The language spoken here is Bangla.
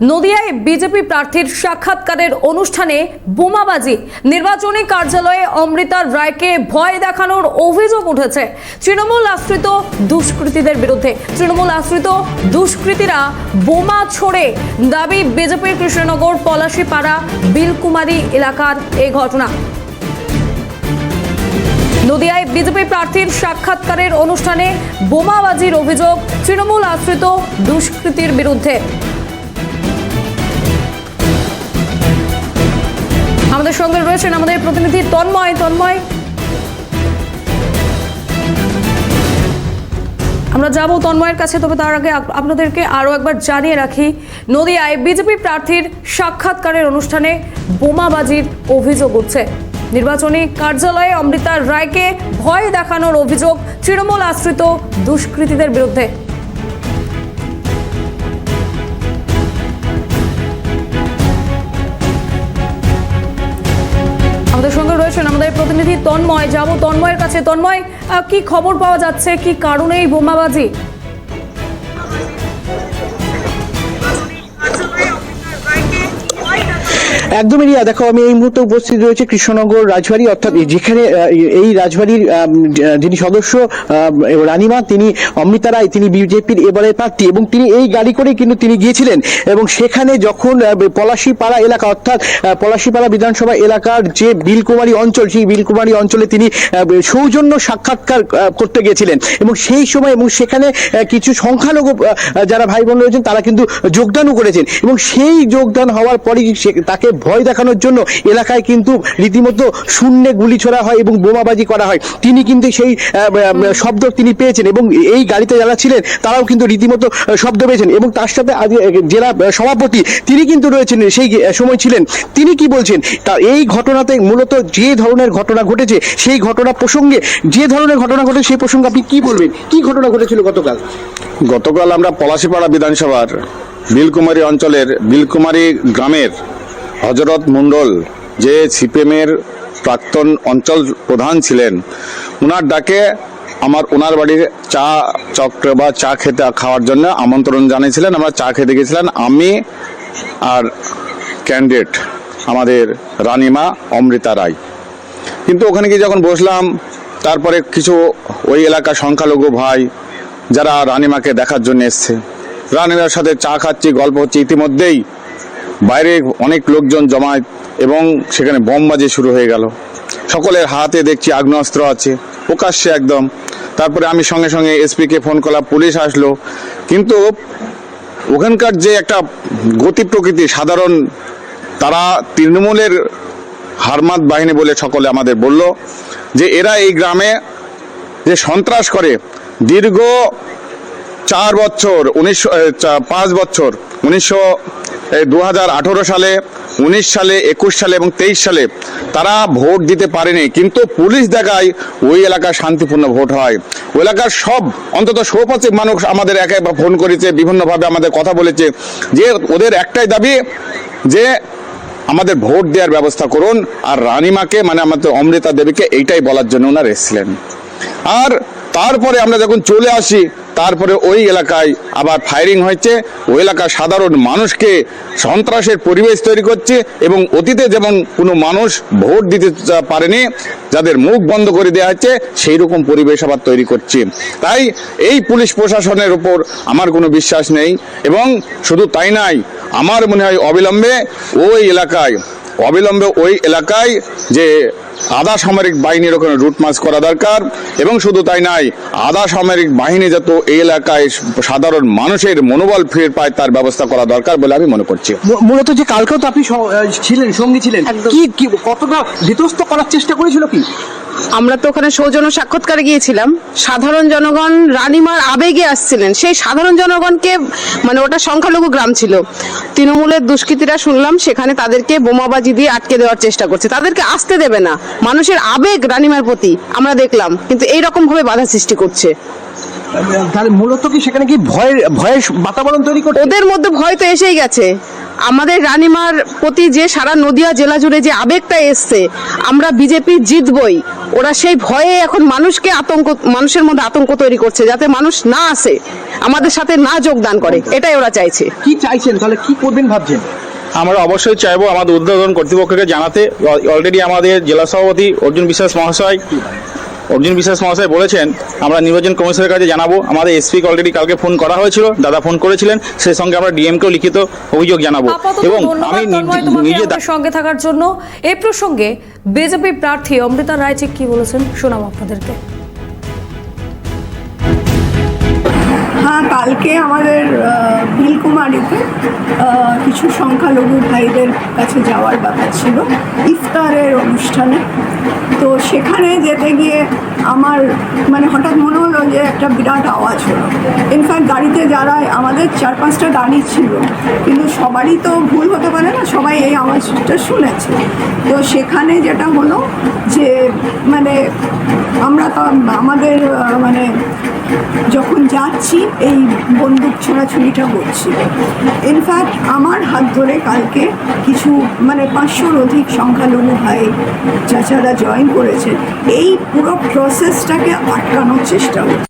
নদিয়ায় বিজেপি প্রার্থীর সাক্ষাৎকারের অনুষ্ঠানে বোমাবাজি। নির্বাচনী কার্যালয়ে অমৃতা রায়কে ভয় দেখানোর অভিযোগ উঠেছে। তৃণমূল আশ্রিত দুষ্কৃতীদের বিরুদ্ধে। তৃণমূল আশ্রিত দুষ্কৃতীরা বোমা ছোড়ে দাবি বিজেপির কৃষ্ণনগর, পলাশীপাড়া, বিলকুমারী এলাকার এই ঘটনা। নদিয়ায় বিজেপি প্রার্থীর সাক্ষাৎকারের অনুষ্ঠানে বোমাবাজির অভিযোগ তৃণমূল আশ্রিত দুষ্কৃতীর বিরুদ্ধে। আমাদের সঙ্গে রয়েছেন আমাদের প্রতিনিধি তন্ময়। তন্ময়, আমরা যাব তন্ময়ের কাছে, তবে তার আগে আপ- আপনাদেরকে আরও একবার জানিয়ে রাখি, নদিয়ায় বিজেপি প্রার্থীর সাক্ষাৎকারের অনুষ্ঠানে বোমাবাজির অভিযোগ উঠছে। নির্বাচনী কার্যালয়ে অমৃতা রায়কে ভয় দেখানোর অভিযোগ তৃণমূল আশ্রিত দুষ্কৃতীদের বিরুদ্ধে। রয়েছেন আমাদের প্রতিনিধি তন্ময়। যাব তন্ময়ের কাছে। তন্ময় কি খবর পাওয়া যাচ্ছে? কি কারণে এই বোমাবাজি? একদমই রিয়া দেখো, আমি এই মুহূর্তে উপস্থিত রয়েছে কৃষ্ণনগর রাজবাড়ি, অর্থাৎ যেখানে এই রাজবাড়ির যিনি সদস্য রানীমা, তিনি অমৃতা রায়, তিনি বিজেপির এবারের প্রার্থী, এবং তিনি এই গাড়ি করে কিন্তু তিনি গিয়েছিলেন। এবং সেখানে যখন পলাশীপাড়া এলাকা, অর্থাৎ পলাশীপাড়া বিধানসভা এলাকার যে বিলকুমারী অঞ্চল, সেই বিলকুমারী অঞ্চলে তিনি সৌজন্য সাক্ষাৎকার করতে গিয়েছিলেন এবং সেই সময়, এবং সেখানে কিছু সংখ্যালঘু যারা ভাই বোন রয়েছেন, তারা কিন্তু যোগদানও করেছেন। এবং সেই যোগদান হওয়ার পরই তাকে ভয় দেখানোর জন্য এলাকায় কিন্তু রীতিমতো শূন্যে গুলি ছোড়া হয় এবং বোমাবাজি করা হয়। তিনি কিন্তু সেই শব্দ তিনি পেয়েছেন এবং এই গাড়িতে যারা ছিলেন, তারাও কিন্তু রীতিমতো শব্দ পেয়েছেন এবং তার সাথে জেলা সভাপতি তিনি কিন্তু রয়েছেন, সেই সময় ছিলেন। তিনি কি বলছেন? তা এই ঘটনাতে মূলত যে ধরনের ঘটনা ঘটেছে, সেই ঘটনা প্রসঙ্গে, যে ধরনের ঘটনা ঘটেছে সেই প্রসঙ্গে আপনি কি বলবেন? কি ঘটনা ঘটেছিল গতকাল? গতকাল আমরা পলাশীপাড়া বিধানসভার বিলকুমারী অঞ্চলের বিলকুমারী গ্রামের হজরত মণ্ডল যে সিপিএমের প্রাক্তন অঞ্চল প্রধান ছিলেন ওনার ডাকে আমার ওনার বাড়ির চা চক্র বা চা খেতে খাওয়ার জন্য আমন্ত্রণ জানিয়েছিলেন, আমরা চা খেতে গেছিলাম আমি আর ক্যান্ডিডেট আমাদের রানিমা অমৃতা রায়। কিন্তু ওখানে গিয়ে যখন বসলাম, তারপরে কিছু ওই এলাকার সংখ্যালঘু ভাই যারা রানিমাকে দেখার জন্য এসছে, রানীমার সাথে চা খাচ্ছি, গল্প হচ্ছে ইতিমধ্যেই বাইরে অনেক লোকজন জমায় এবং সেখানে বোমবাজি শুরু হয়ে গেল। সকলের হাতে দেখছি আগ্নেয়াস্ত্র আছে, প্রকাশ্যে একদম। তারপরে আমি সঙ্গে সঙ্গে এসপিকে ফোন করলাম পুলিশ আসলো। কিন্তু ওখানকার যে একটা গতি প্রকৃতি, সাধারণ তারা তৃণমূলের হারমাত বাহিনী বলে সকলে আমাদের বলল যে এরা এই গ্রামে যে সন্ত্রাস করে, দীর্ঘ চার বছর উনিশশো পাঁচ বছর, উনিশশো দু হাজার আঠেরো সালে, উনিশ সালে, একুশ সালে এবং তেইশ সালে তারা ভোট দিতে পারেনি, কিন্তু পুলিশ দেখায় ওই এলাকায় শান্তিপূর্ণ ভোট হয়। ওই এলাকার সব, অন্তত সৌপাচিক মানুষ আমাদের একে ফোন করেছে, বিভিন্নভাবে আমাদের কথা বলেছে, যে ওদের একটাই দাবি যে আমাদের ভোট দেওয়ার ব্যবস্থা করুন, আর রানিমাকে মানে আমাদের অমৃতা দেবীকে এইটাই বলার জন্য ওনারা এসেছিলেন। আর তারপরে আমরা যখন চলে আসি, তারপরে ওই এলাকায় আবার ফায়ারিং হয়েছে। ওই এলাকার সাধারণ মানুষকে সন্ত্রাসের পরিবেশ তৈরি করছে এবং অতীতে যেমন কোনো মানুষ ভোট দিতে পারেনি, যাদের মুখ বন্ধ করে দেওয়া হচ্ছে সেই রকম পরিবেশ আবার তৈরি করছে। তাই এই পুলিশ প্রশাসনের উপর আমার কোনো বিশ্বাস নেই এবং শুধু তাই নাই আমার মনে হয় অবিলম্বে ওই এলাকায়, অবিলম্বে ওই এলাকায় যে আধা সামরিক বাহিনীর ওখানে রুট মার্চ করা দরকার এবং শুধু তাই নাই আধা সামরিক বাহিনী যাতে এই এলাকায় সাধারণ মানুষের মনোবল ফিরে পায় তার ব্যবস্থা করা দরকার বলে আমি মনে করছি। মূলত যে কালকেও তো আপনি স- ছিলেন সঙ্গী ছিলেন কি কি কতটা বিতস্ত করার চেষ্টা করেছিল কি? আমরা তো ওখানে সৌজন্য সাক্ষাৎকারে গিয়েছিলাম। সাধারণ জনগণ রানীমার আবেগে আসছিলেন। সেই সাধারণ জনগণকে মানে ওটা সংখ্যালঘু গ্রাম ছিল তৃণমূলের দুষ্কৃতীরা শুনলাম সেখানে তাদেরকে বোমাবাজি দিয়ে আটকে দেওয়ার চেষ্টা করছে। তাদেরকে আসতে দেবে না। মানুষের আবেগ রানীমার প্রতি আমরা দেখলাম কিন্তু এই রকম ভাবে বাধা সৃষ্টি করছে। তাহলে মূলত কি সেখানে কি ভয়ের ভয়ের বাতাবরণ তৈরি করছে? ওদের মধ্যে ভয় তো এসেই গেছে। আমাদের রানিমার প্রতি যে সারা নদিয়া জেলা জুড়ে যে আবেগটা এসছে আমরা বিজেপি জিতবই। ওরা সেই ভয়ে এখন মানুষকে আতঙ্ক মানুষের মধ্যে আতঙ্ক তৈরি করছে যাতে মানুষ না আসে আমাদের সাথে না যোগদান করে। এটাই ওরা চাইছে। কি চাইছেন? তাহলে কি করবেন ভাবছেন? আমরা অবশ্যই চাইব আমাদের উদ্বোধন কর্তৃপক্ষকে জানাতে। অলরেডি আমাদের জেলা সভাপতি অর্জুন বিশ্বাস মহাশয় অর্জুন বিশ্বাস মহাশয় বলেছেন আমরা নির্বাচন কমিশনের কাছে জানাব। আমাদের এসপিকে অলরেডি কালকে ফোন করা হয়েছিল দাদা ফোন করেছিলেন সেই সঙ্গে আমরা ডিএমকেও লিখিত অভিযোগ জানাব। এবং আমি নিজে- সঙ্গে থাকার জন্য। এই প্রসঙ্গে বিজেপি প্রার্থী অমৃতা রায় ঠিক কি বলেছেন? শোনাম আপনাদেরকে। কালকে আমাদের বিলকুমারিতে কিছু সংখ্যালঘু ভাইদের কাছে যাওয়ার ব্যাপার ছিল, ইফতারের অনুষ্ঠানে। তো সেখানে যেতে গিয়ে আমার মানে হঠাৎ মনে হলো যে একটা বিরাট আওয়াজ হলো। ইনফ্যাক্ট গাড়িতে যারা আমাদের চার পাঁচটা গাড়ি ছিল, কিন্তু সবারই তো ভুল হতে পারে না, সবাই আওয়াজটা শুনেছে। তো সেখানে যেটা হলো যে মানে আমরা তো আমাদের মানে যখন যাচ্ছি, এই বন্দুক ছোড়াছুড়িটা করছি। ইনফ্যাক্ট আমার হাত ধরে কালকে কিছু মানে পাঁচশোর অধিক সংখ্যালঘু ভাই, চাচারা জয়েন করেছে। এই পুরো প্রসেসটাকে আটকানোর চেষ্টা হচ্ছে।